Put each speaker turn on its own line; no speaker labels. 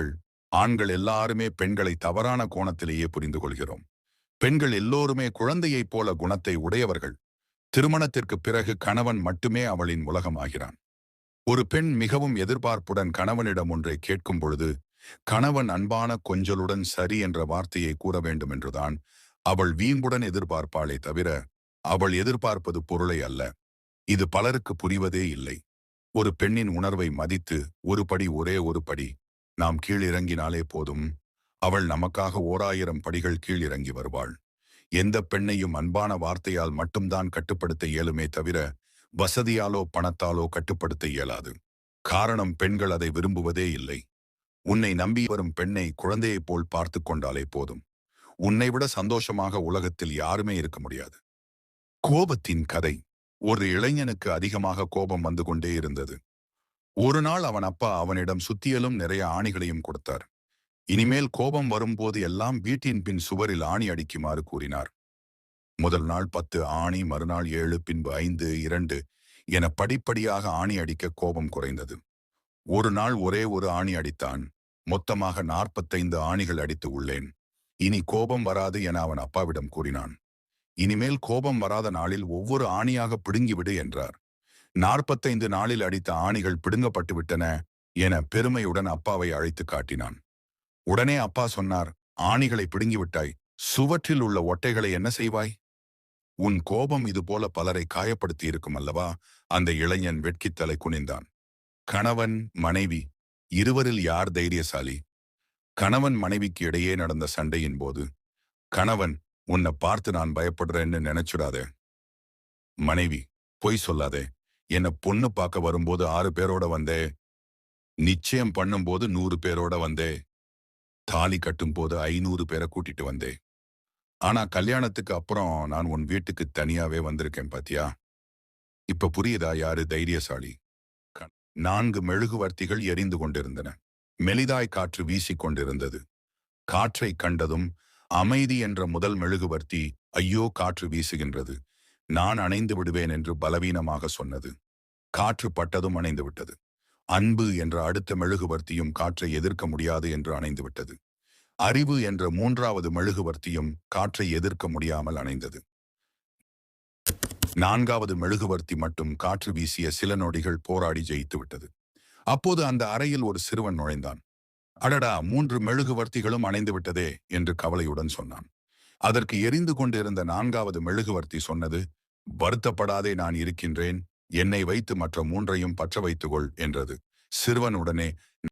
ஆண்கள் ஆண்கள் எல்லாருமே பெண்களை தவறான கோணத்திலேயே புரிந்து கொள்கிறோம் பெண்கள் எல்லோருமே குழந்தையைப் போல குணத்தை உடையவர்கள். திருமணத்திற்கு பிறகு கணவன் மட்டுமே அவளின் உலகமாகிறான். ஒரு பெண் மிகவும் எதிர்பார்ப்புடன் கணவனிடம் ஒன்றை கேட்கும் பொழுது கணவன் அன்பான கொஞ்சலுடன் சரி என்ற வார்த்தையை கூற வேண்டும் என்றுதான் அவள் வீம்புடன் எதிர்பார்ப்பாளே தவிர அவள் எதிர்பார்ப்பது பொருளை அல்ல. இது பலருக்கு புரிவதே இல்லை. ஒரு பெண்ணின் உணர்வை மதித்து ஒரு படி ஒரே ஒரு படி நாம் கீழிறங்கினாலே போதும். அவள் நமக்காக ஓராயிரம் படிகள் கீழ் இறங்கி வருவாள். எந்த பெண்ணையும் அன்பான வார்த்தையால் மட்டும்தான் கட்டுப்படுத்த இயலுமே தவிர வசதியாலோ பணத்தாலோ கட்டுப்படுத்த இயலாது. காரணம் பெண்கள் அதை விரும்புவதே இல்லை. உன்னை நம்பி வரும் பெண்ணை குழந்தையைப் போல் பார்த்து கொண்டாலே போதும். உன்னை விட சந்தோஷமாக உலகத்தில் யாருமே இருக்க முடியாது. கோபத்தின் கதை. ஒரு இளைஞனுக்கு அதிகமாக கோபம் வந்து கொண்டே இருந்தது. ஒரு நாள் அவன் அப்பா அவனிடம் சுத்தியலும் நிறைய ஆணிகளையும் கொடுத்தார். இனிமேல் கோபம் வரும்போது எல்லாம் வீட்டின் பின் சுவரில் ஆணி அடிக்குமாறு கூறினார். முதல் நாள் பத்து ஆணி மறுநாள் ஏழு பின்பு ஐந்து இரண்டு என படிப்படியாக ஆணி அடிக்க கோபம் குறைந்தது. ஒரு நாள் ஒரே ஒரு ஆணி அடித்தான். மொத்தமாக நாற்பத்தைந்து ஆணிகள் அடித்து உள்ளேன். இனி கோபம் வராது என அவன் அப்பாவிடம் கூறினான். இனிமேல் கோபம் வராத நாளில் ஒவ்வொரு ஆணியாக பிடுங்கிவிடு என்றார். நாற்பத்தைந்து நாளில் அடித்த ஆணிகள் பிடுங்கப்பட்டு விட்டன என பெருமையுடன் அப்பாவை அழைத்து காட்டினான். உடனே அப்பா சொன்னார் ஆணிகளை பிடுங்கிவிட்டாய் சுவற்றில் உள்ள ஒட்டைகளை என்ன செய்வாய்? உன் கோபம் இதுபோல பலரை காயப்படுத்தி இருக்கும் அல்லவா? அந்த இளைஞன் வெட்கித்தலை குனிந்தான். கணவன் மனைவி இருவரில் யார் தைரியசாலி? கணவன் மனைவிக்கு இடையே நடந்த சண்டையின் போது கணவன் உன்னை பார்த்து நான் பயப்படுறேன்னு நினைச்சுடாதே. மனைவி பொய் சொல்லாதே. என்ன பொண்ணு பார்க்க வரும்போது ஆறு பேரோட வந்தே. நிச்சயம் பண்ணும்போது நூறு பேரோட வந்தே. தாலி கட்டும் போது ஐநூறு பேரை கூட்டிட்டு வந்தே. ஆனா கல்யாணத்துக்கு அப்புறம் நான் உன் வீட்டுக்கு தனியாவே வந்திருக்கேன் பாத்தியா? இப்ப புரியுதா யாரு தைரியசாலி? நான்கு மெழுகுவர்த்திகள் எரிந்து கொண்டிருந்தன. மெலிதாய் காற்று வீசிக் கொண்டிருந்தது. காற்றை கண்டதும் அமைதி என்ற முதல் மெழுகுவர்த்தி ஐயோ காற்று வீசுகின்றது. நான் அணைந்து விடுவேன் என்று பலவீனமாக சொன்னது. காற்று பட்டதும் அணைந்து விட்டது. அன்பு என்ற அடுத்த மெழுகுவர்த்தியும் காற்றை எதிர்க்க முடியாது என்று அணைந்து விட்டது. அறிவு என்ற மூன்றாவது மெழுகுவர்த்தியும் காற்றை எதிர்க்க முடியாமல் அணைந்தது. நான்காவது மெழுகுவர்த்தி மட்டும் காற்று வீசிய சில நொடிகள் போராடி ஜெயித்து விட்டது. அப்போது அந்த அறையில் ஒரு சிறுவன் நுழைந்தான். அடடா மூன்று மெழுகுவர்த்திகளும் அணைந்து விட்டதே என்று கவலையுடன் சொன்னான். அதற்கு எரிந்து கொண்டிருந்த நான்காவது மெழுகுவர்த்தி சொன்னது வருத்தப்படாதே நான் இருக்கின்றேன். என்னை வைத்து மற்ற மூன்றையும் பற்ற வைத்துக்கொள் என்றது. சிறுவனுடனே